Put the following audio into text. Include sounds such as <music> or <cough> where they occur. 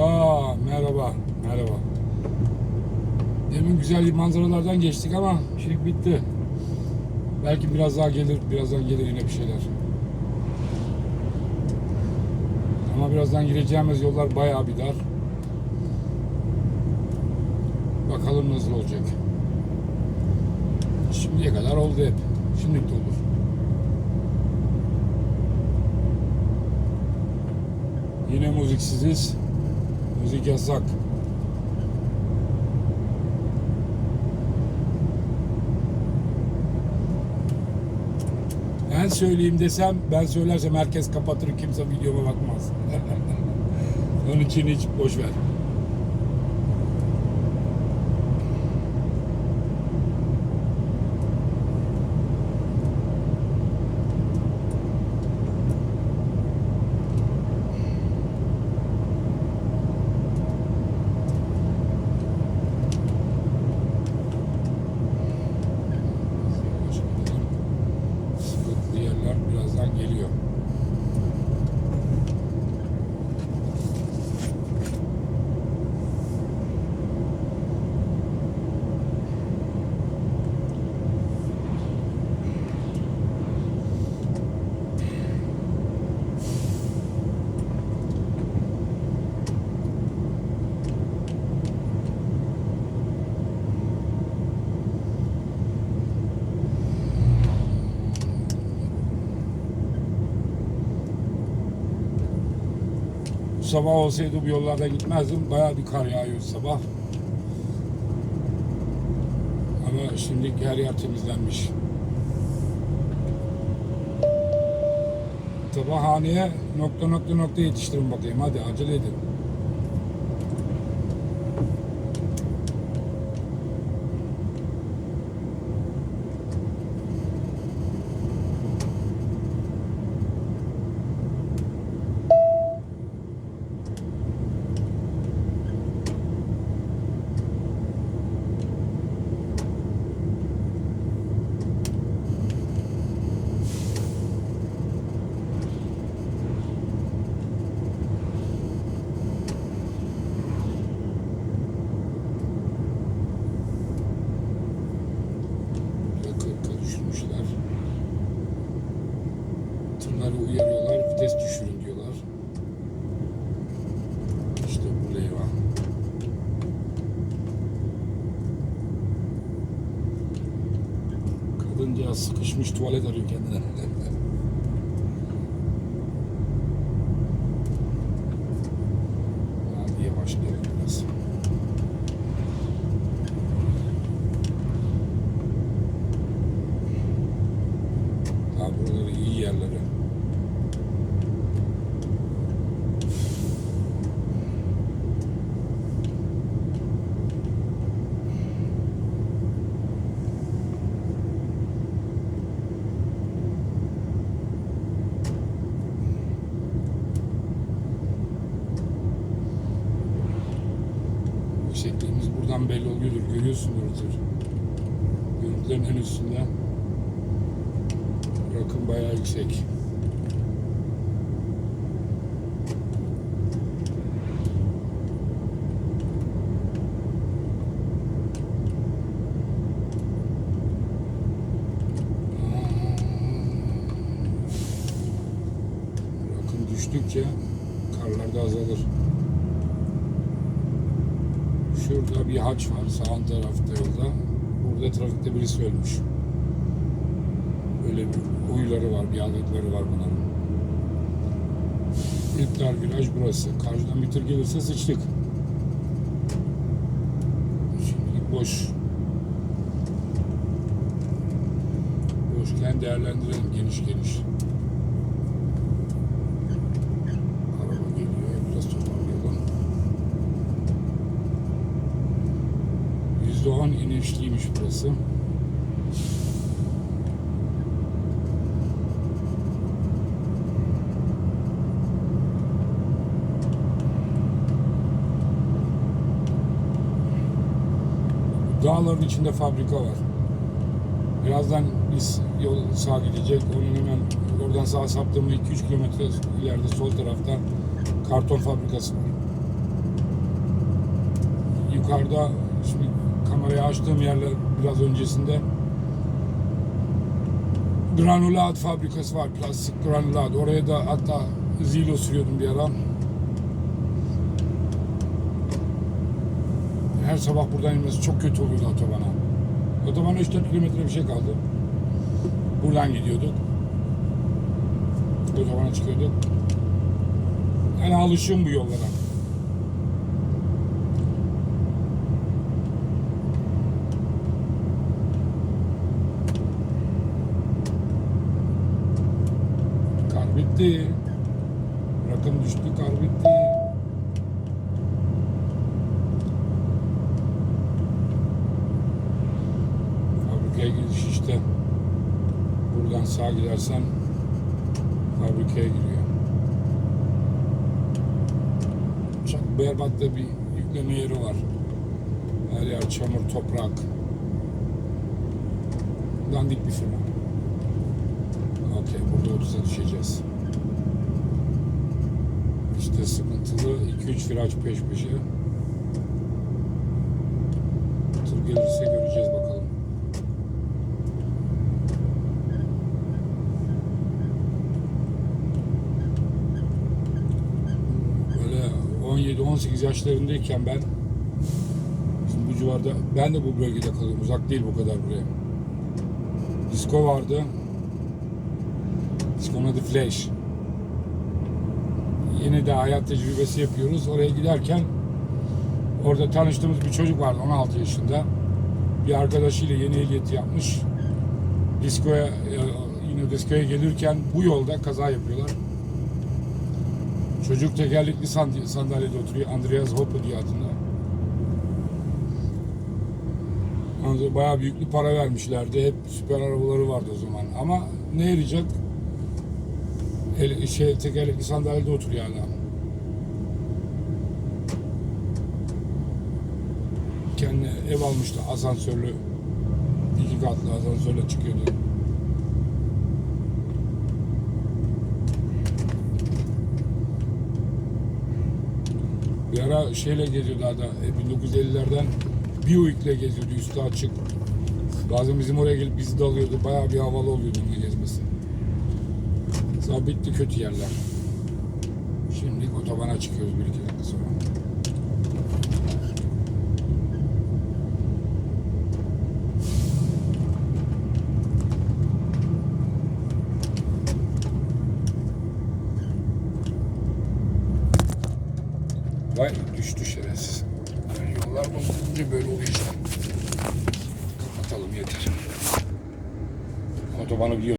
Aa, merhaba, merhaba. Demin güzel manzaralardan geçtik ama şimdi bitti. Belki biraz daha gelir, birazdan gelir yine bir şeyler. Ama birazdan gireceğimiz yollar bayağı bir dar. Bakalım nasıl olacak. Şimdiye kadar oldu hep. Şimdilik de olur. Yine müziksiziz. Müzik yasak. Ben söyleyeyim desem, ben söylersem herkes kapatır, kimse videoma bakmaz. <laughs> Onun için hiç boş ver. Yavaş gidelim. Sıkıntılı yerler birazdan geliyor. Bu sabah olsaydı bu yollarda gitmezdim. Bayağı bir kar yağıyor sabah. Ama şimdi her yer temizlenmiş. Sabahhaneye nokta nokta nokta yetiştirin bakayım. Hadi acele edin. Kadınca sıkışmış tuvalet arıyor kendine. Hadi yavaşlayalım biraz. Buraları iyi yerleri. Yüksekliğimiz buradan belli oluyordur. Görüyorsundur. Görüntülerin en üstünden. Rakım bayağı yüksek. Düştükçe karlar da azalır. Şurada bir haç var sağ tarafta yolda. Burada trafikte birisi ölmüş. Böyle bir huyları var, bir adetleri var bunların. İlk dar viraj burası. Karşıdan bir tır gelirse sıçtık. Şimdilik boş. Boşken değerlendirelim geniş geniş. On inişliymiş burası. Dağların içinde fabrika var. Birazdan biz yol sağ gidecek. Onun hemen oradan sağa saptığımda 2-3 kilometre ileride sol tarafta karton fabrikası var. yukarıda şimdi kamerayı açtığım yerler biraz öncesinde granulat fabrikası var. Plastik granulat. Oraya da hatta zilo sürüyordum bir ara. Her sabah buradan inmesi çok kötü oluyordu otobana. Otobana 3-4 kilometre bir şey kaldı. Buradan gidiyorduk. Otobana çıkıyorduk. Yani alışığım bu yollara. Kar bitti. Rakım düştü, kar bitti. Fabrikaya gidiş işte. Buradan sağa gidersen fabrikaya giriyor. Çok berbat da bir yükleme yeri var. Her yer çamur, toprak. Dandik bir firma. Okey, burada 30'a düşeceğiz. İşte sıkıntılı 2-3 viraj peş peşe. Tır gelirse göreceğiz bakalım. Böyle 17-18 yaşlarındayken ben Şimdi bu civarda ben de bu bölgede kalıyorum. Uzak değil bu kadar buraya. Disko vardı. Diskonun adı Flash. Yeni de hayat tecrübesi yapıyoruz. Oraya giderken orada tanıştığımız bir çocuk vardı 16 yaşında. Bir arkadaşıyla yeni ehliyeti yapmış. Diskoya e, yine diskoya gelirken bu yolda kaza yapıyorlar. Çocuk tekerlekli sand- sandalyede oturuyor. Andreas Hoppe diye adında. Bayağı büyük bir para vermişlerdi. Hep süper arabaları vardı o zaman. Ama ne yarayacak? El, şey, tekerlekli sandalyede oturuyor adam. Kendine ev almıştı asansörlü. iki katlı asansörle çıkıyordu. Bir ara şeyle geziyordu e, 1950'lerden Buick'le geziyordu üstü açık. Bazen bizim oraya gelip bizi de alıyordu. Bayağı bir havalı oluyordu gezmesi. Sonra bitti kötü yerler. Şimdi otobana çıkıyoruz bir iki dakika sonra. Vay düştü şerefsiz. Yollar bozulunca böyle oluyor işte. Kapatalım yeter. Otobanı biliyorsun.